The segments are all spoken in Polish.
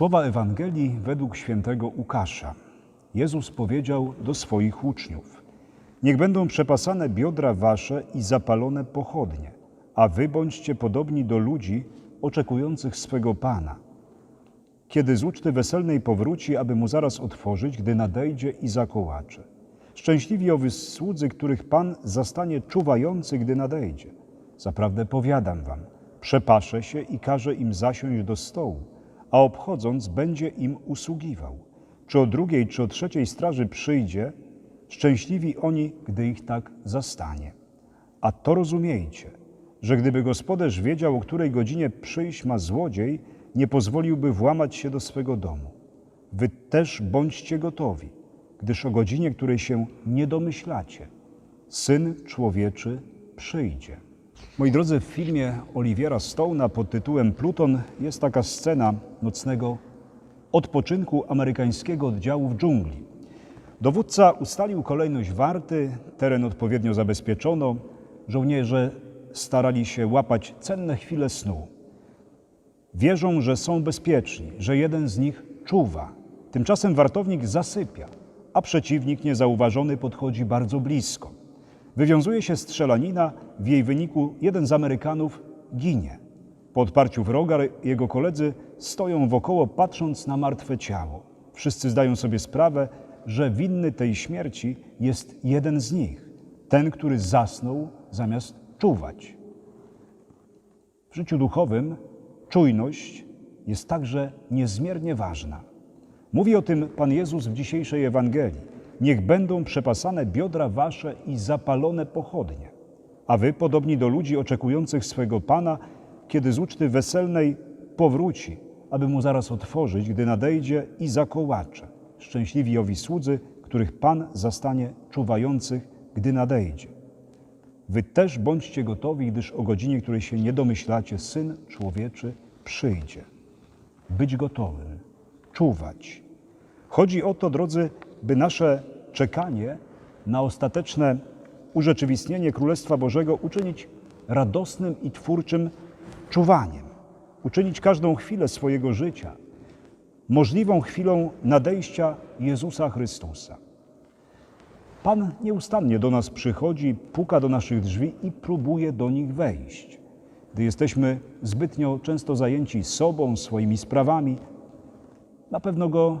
Słowa Ewangelii według świętego Łukasza. Jezus powiedział do swoich uczniów: Niech będą przepasane biodra wasze i zapalone pochodnie, a wy bądźcie podobni do ludzi oczekujących swego Pana. Kiedy z uczty weselnej powróci, aby mu zaraz otworzyć, gdy nadejdzie i zakołacze. Szczęśliwi owy słudzy, których Pan zastanie czuwający, gdy nadejdzie. Zaprawdę powiadam wam, przepaszę się i każe im zasiąść do stołu, a obchodząc będzie im usługiwał. Czy o drugiej, czy o trzeciej straży przyjdzie, szczęśliwi oni, gdy ich tak zastanie. A to rozumiejcie, że gdyby gospodarz wiedział, o której godzinie przyjść ma złodziej, nie pozwoliłby włamać się do swego domu. Wy też bądźcie gotowi, gdyż o godzinie, której się nie domyślacie, Syn Człowieczy przyjdzie. Moi drodzy, w filmie Oliwiera Stone'a pod tytułem Pluton jest taka scena nocnego odpoczynku amerykańskiego oddziału w dżungli. Dowódca ustalił kolejność warty, teren odpowiednio zabezpieczono, żołnierze starali się łapać cenne chwile snu. Wierzą, że są bezpieczni, że jeden z nich czuwa. Tymczasem wartownik zasypia, a przeciwnik niezauważony podchodzi bardzo blisko. Wywiązuje się strzelanina, w jej wyniku jeden z Amerykanów ginie. Po odparciu wroga jego koledzy stoją wokoło, patrząc na martwe ciało. Wszyscy zdają sobie sprawę, że winny tej śmierci jest jeden z nich, ten, który zasnął zamiast czuwać. W życiu duchowym czujność jest także niezmiernie ważna. Mówi o tym Pan Jezus w dzisiejszej Ewangelii. Niech będą przepasane biodra wasze i zapalone pochodnie, a wy podobni do ludzi oczekujących swego Pana, kiedy z uczty weselnej powróci, aby mu zaraz otworzyć, gdy nadejdzie i zakołacze. Szczęśliwi owi słudzy, których Pan zastanie czuwających, gdy nadejdzie. Wy też bądźcie gotowi, gdyż o godzinie, której się nie domyślacie, Syn Człowieczy przyjdzie. Być gotowym, czuwać. Chodzi o to, drodzy, by nasze czekanie na ostateczne urzeczywistnienie Królestwa Bożego uczynić radosnym i twórczym czuwaniem. Uczynić każdą chwilę swojego życia możliwą chwilą nadejścia Jezusa Chrystusa. Pan nieustannie do nas przychodzi, puka do naszych drzwi i próbuje do nich wejść. Gdy jesteśmy zbytnio często zajęci sobą, swoimi sprawami, na pewno go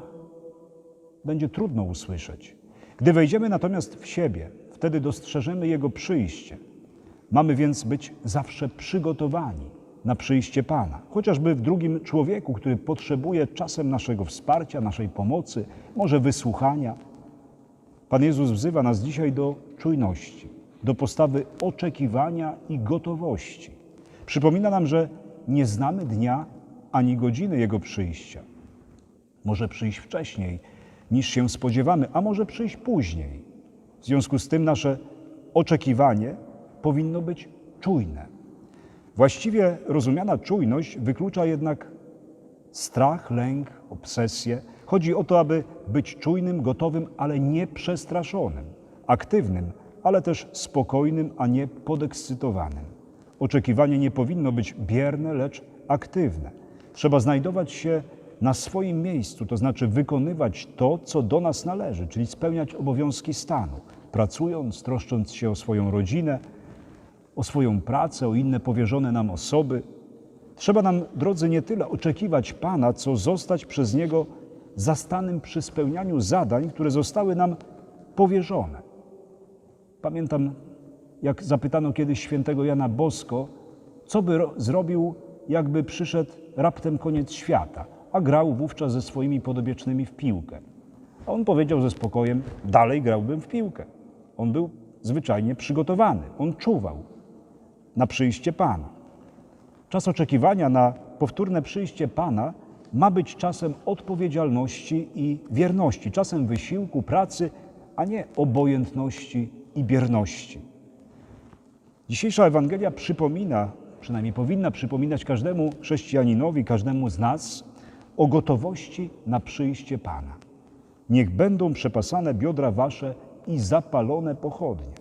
będzie trudno usłyszeć. Gdy wejdziemy natomiast w siebie, wtedy dostrzeżemy Jego przyjście. Mamy więc być zawsze przygotowani na przyjście Pana, chociażby w drugim człowieku, który potrzebuje czasem naszego wsparcia, naszej pomocy, może wysłuchania. Pan Jezus wzywa nas dzisiaj do czujności, do postawy oczekiwania i gotowości. Przypomina nam, że nie znamy dnia ani godziny Jego przyjścia. Może przyjść wcześniej niż się spodziewamy, a może przyjść później. W związku z tym nasze oczekiwanie powinno być czujne. Właściwie rozumiana czujność wyklucza jednak strach, lęk, obsesję. Chodzi o to, aby być czujnym, gotowym, ale nie przestraszonym, aktywnym, ale też spokojnym, a nie podekscytowanym. Oczekiwanie nie powinno być bierne, lecz aktywne. Trzeba znajdować się na swoim miejscu, to znaczy wykonywać to, co do nas należy, czyli spełniać obowiązki stanu, pracując, troszcząc się o swoją rodzinę, o swoją pracę, o inne powierzone nam osoby. Trzeba nam, drodzy, nie tyle oczekiwać Pana, co zostać przez Niego zastanym przy spełnianiu zadań, które zostały nam powierzone. Pamiętam, jak zapytano kiedyś świętego Jana Bosko, co by zrobił, jakby przyszedł raptem koniec świata, a grał wówczas ze swoimi podobiecznymi w piłkę. A on powiedział ze spokojem: Dalej grałbym w piłkę. On był zwyczajnie przygotowany, on czuwał na przyjście Pana. Czas oczekiwania na powtórne przyjście Pana ma być czasem odpowiedzialności i wierności, czasem wysiłku, pracy, a nie obojętności i bierności. Dzisiejsza Ewangelia przypomina, przynajmniej powinna przypominać każdemu chrześcijaninowi, każdemu z nas o gotowości na przyjście Pana. Niech będą przepasane biodra wasze i zapalone pochodnie.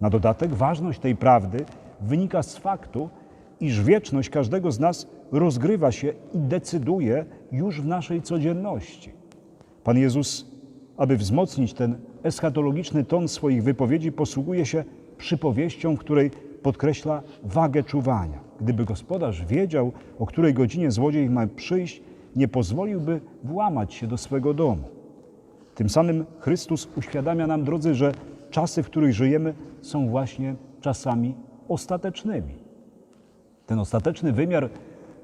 Na dodatek ważność tej prawdy wynika z faktu, iż wieczność każdego z nas rozgrywa się i decyduje już w naszej codzienności. Pan Jezus, aby wzmocnić ten eschatologiczny ton swoich wypowiedzi, posługuje się przypowieścią, w której podkreśla wagę czuwania. Gdyby gospodarz wiedział, o której godzinie złodziej ma przyjść, nie pozwoliłby włamać się do swego domu. Tym samym Chrystus uświadamia nam, drodzy, że czasy, w których żyjemy, są właśnie czasami ostatecznymi. Ten ostateczny wymiar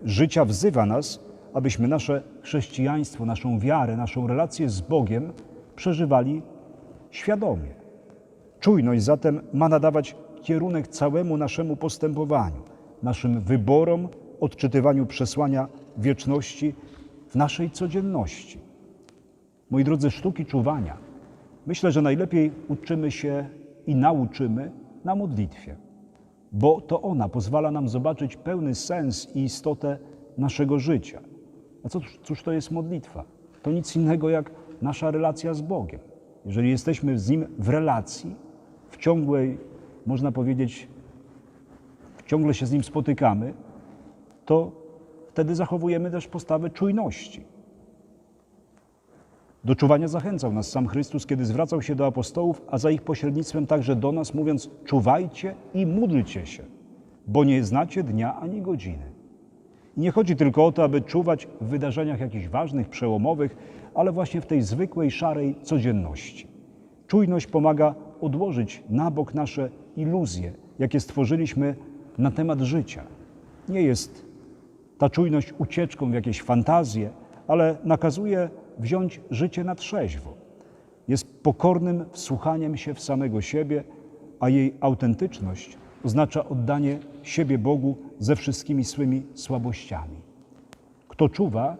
życia wzywa nas, abyśmy nasze chrześcijaństwo, naszą wiarę, naszą relację z Bogiem przeżywali świadomie. Czujność zatem ma nadawać kierunek całemu naszemu postępowaniu, naszym wyborom, odczytywaniu przesłania wieczności w naszej codzienności. Moi drodzy, sztuki czuwania myślę, że najlepiej uczymy się i nauczymy na modlitwie, bo to ona pozwala nam zobaczyć pełny sens i istotę naszego życia. A co, cóż to jest modlitwa? To nic innego jak nasza relacja z Bogiem. Jeżeli jesteśmy z Nim w relacji, w ciągłej, można powiedzieć, ciągle się z Nim spotykamy, to wtedy zachowujemy też postawę czujności. Do czuwania zachęcał nas sam Chrystus, kiedy zwracał się do apostołów, a za ich pośrednictwem także do nas, mówiąc: Czuwajcie i módlcie się, bo nie znacie dnia ani godziny. I nie chodzi tylko o to, aby czuwać w wydarzeniach jakichś ważnych, przełomowych, ale właśnie w tej zwykłej, szarej codzienności. Czujność pomaga odłożyć na bok nasze iluzje, jakie stworzyliśmy na temat życia. Nie jest ta czujność ucieczką w jakieś fantazje, ale nakazuje wziąć życie na trzeźwo. Jest pokornym wsłuchaniem się w samego siebie, a jej autentyczność oznacza oddanie siebie Bogu ze wszystkimi swymi słabościami. Kto czuwa,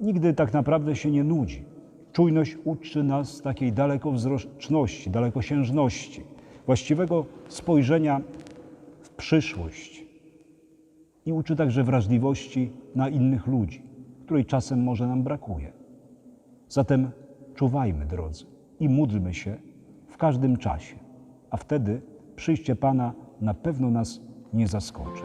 nigdy tak naprawdę się nie nudzi. Czujność uczy nas takiej dalekowzroczności, dalekosiężności, właściwego spojrzenia w przyszłość i uczy także wrażliwości na innych ludzi, której czasem może nam brakuje. Zatem czuwajmy, drodzy, i módlmy się w każdym czasie, a wtedy przyjście Pana na pewno nas nie zaskoczy.